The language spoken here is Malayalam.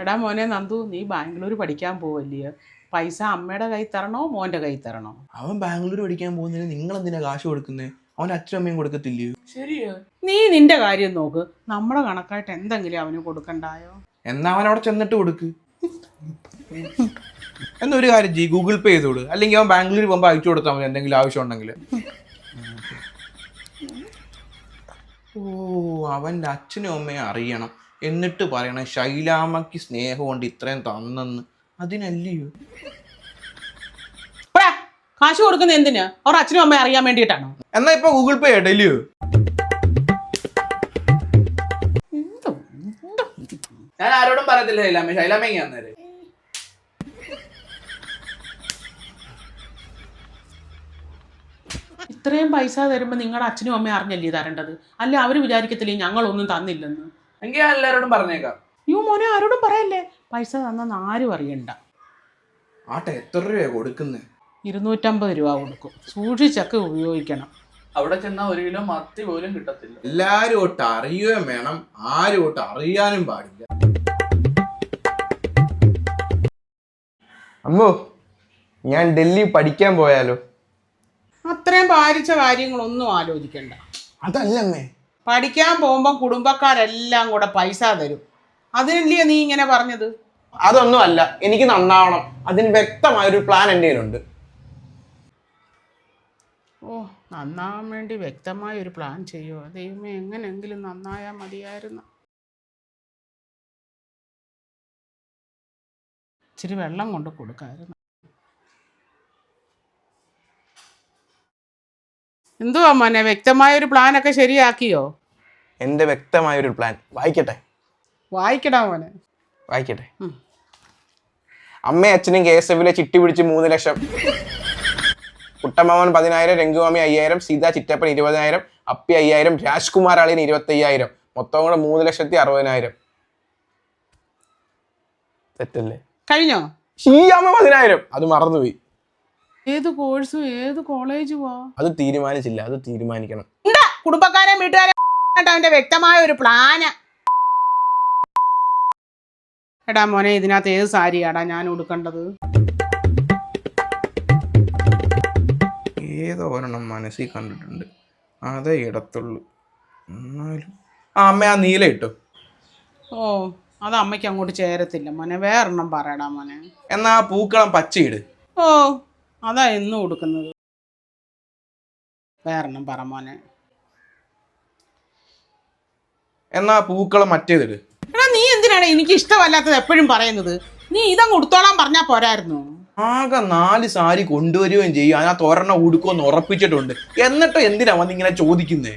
എടാ മോനെ നന്ദു നീ ബാംഗ്ലൂർ പഠിക്കാൻ പോവല്ലേ? പൈസ അമ്മയുടെ കൈ തരണോ മോന്റെ കൈ തരണോ? അവൻ ബാംഗ്ലൂർ പഠിക്കാൻ പോകുന്നതിന് നിങ്ങൾ എന്തിനാ കാശ് കൊടുക്കുന്നേ? അവൻ അച്ഛനും അമ്മയും കൊടുക്കത്തില്ലയോ? ശരിയോ. നീ നിന്റെ കാര്യം നോക്ക്. നമ്മുടെ കണക്കായിട്ട് എന്തെങ്കിലും അവന് കൊടുക്കണ്ടായോ? എന്നാ അവൻ അവിടെ ചെന്നിട്ട് കൊടുക്ക്. എന്നൊരു കാര്യം ചെയ്യ് ഗൂഗിൾ പേ ചെയ്തോട്. അല്ലെങ്കിൽ അവൻ ബാംഗ്ലൂർ പോകുമ്പോൾ അയച്ചു കൊടുത്താൽ മതി എന്തെങ്കിലും ആവശ്യം ഉണ്ടെങ്കിൽ ഓ അവന്റെ അച്ഛനും അമ്മയും അറിയണം. എന്നിട്ട് പറയണം ശൈലാമ്മക്ക് സ്നേഹം കൊണ്ട് ഇത്രയും തന്നെന്ന്. അതിനല്ലയോ? കാശ് കൊടുക്കുന്ന എന്തിനാ? അവർ അച്ഛനും അമ്മയും അറിയാൻ വേണ്ടിയിട്ടാണോ? എന്നാ ഇപ്പൊ ഗൂഗിൾ പേ ഇടലിയോ ഞാൻ ആരോടും പറയത്തില്ല ശൈലാമ്മ. ശൈലാമ്മയ്ക്ക് അന്നേരം? ഇത്രയും പൈസ തരുമ്പോൾ നിങ്ങളുടെ അച്ഛനും അമ്മയും അറിഞ്ഞല്ലേ തരേണ്ടത് അല്ല അവർ വിചാരിക്കത്തില്ലേ ഞങ്ങളൊന്നും തന്നില്ലെന്ന്? എങ്കിൽ ഞാൻ എല്ലാരോടും പറഞ്ഞേക്കാം. യു മോനെ ആരോടും പറയല്ലേ? പൈസ തന്നെന്ന് ആരും അറിയണ്ട. ആട്ടെ എത്ര രൂപ കൊടുക്കുന്നത് ഇരുന്നൂറ്റമ്പത് രൂപ കൊടുക്കും. സൂക്ഷിച്ചൊക്കെ ഉപയോഗിക്കണം. അവിടെ ചെന്നാൽ ഒരു കിലോ മത്തി പോലും കിട്ടത്തില്ല. എല്ലാരും ഒട്ട് അറിയുകയും വേണം. ആരും ഒട്ട് അറിയാനും പാടില്ല. അമ്മോ ഞാൻ ഡൽഹി പഠിക്കാൻ പോയാലോ? അത്രയും ഭാരിച്ച കാര്യങ്ങളൊന്നും ആലോചിക്കണ്ട. അതല്ലമ്മേ പഠിക്കാൻ പോകുമ്പോൾ കുടുംബക്കാരെല്ലാം കൂടെ പൈസ തരും. അതിനല്ലേ നീ ഇങ്ങനെ പറഞ്ഞത്? അതൊന്നും അല്ല. എനിക്ക് നന്നാവണം. അതിന് വ്യക്തമായൊരു പ്ലാൻ എന്റെ കയ്യിലുണ്ട്. ഓ നന്നാവാൻ വേണ്ടി വ്യക്തമായ ഒരു പ്ലാൻ ചെയ്യുമോ ദൈവമേ എങ്ങനെയെങ്കിലും നന്നായാൽ മതിയായിരുന്നു. ഇച്ചിരി വെള്ളം കൊണ്ട് കൊടുക്കായിരുന്നു. എന്തുവാ മോനെ? വ്യക്തമായ ഒരു പ്ലാൻ ഒക്കെ ശരിയാക്കിയോ? എന്റെ വ്യക്തമായ ഒരു പ്ലാൻ. വായിക്കട്ടെ. വായിക്കടാ മോനെ. വായിക്കട്ടെ. അമ്മയും അച്ഛനും കെ എസ് എഫിലെ ചിട്ടി പിടിച്ച് മൂന്ന് ലക്ഷം. കുട്ടമാമൻ പതിനായിരം രംഗുവാമി അയ്യായിരം സീത ചിറ്റപ്പൻ ഇരുപതിനായിരം അപ്പി അയ്യായിരം രാജ്കുമാർ അളിയൻ ഇരുപത്തി അയ്യായിരം മൊത്തം കൂടെ മൂന്ന് ലക്ഷത്തി അറുപതിനായിരം. തെറ്റല്ലേ? കഴിഞ്ഞോ? ഷീയാമ്മ പതിനായിരം. അത് മറന്നുപോയി. ഏത് കോഴ്സും ഏത് കോളേജുവാ അത് തീരുമാനിച്ചില്ല അത് തീരുമാനിക്കണം. ഉണ്ട് കുടുംബക്കാരെ വീട്ടുകാരെ അവന്റെ വ്യക്തമായ ഒരു പ്ലാന് എടാ മോനെ ഇതിനകത്ത് ഏത് സാരിയാടാ ഞാൻ ഉടുക്കേണ്ടത്? ഏതോ ഒരെണ്ണം മനസ്സിൽ കണ്ടിട്ടുണ്ട്. അതേ ഇടത്തുള്ളൂ. എന്നാലും ആ അമ്മ ആ നീല ഇട്ടു. ഓ അത് അമ്മയ്ക്ക് അങ്ങോട്ട് ചേരത്തില്ല മോനെ. വേറെണ്ണം പറയടാ മോനെ. എന്നാ ആ പൂക്കളം പച്ചയിട്. ഓ അതാ എന്നും കൊടുക്കുന്നത്. വേറെണ്ണം പറ മോനെ. എന്നാ പൂക്കളെ പൂക്കളം മറ്റേതിട്. എടാ നീ എന്തിനാണ് എനിക്ക് ഇഷ്ടമല്ലാത്തത് എപ്പോഴും പറയുന്നത്? നീ ഇതങ്ങ് ഉടുത്തോളാൻ പറഞ്ഞാ പോരായിരുന്നു. ആകെ നാല് സാരി കൊണ്ടുവരികയും ചെയ്യും. അതിനകത്ത് ഒരെണ്ണം ഉടുക്കുമെന്ന് ഉറപ്പിച്ചിട്ടുണ്ട്. എന്നിട്ട് എന്തിനാ വന്നിങ്ങനെ ചോദിക്കുന്നേ?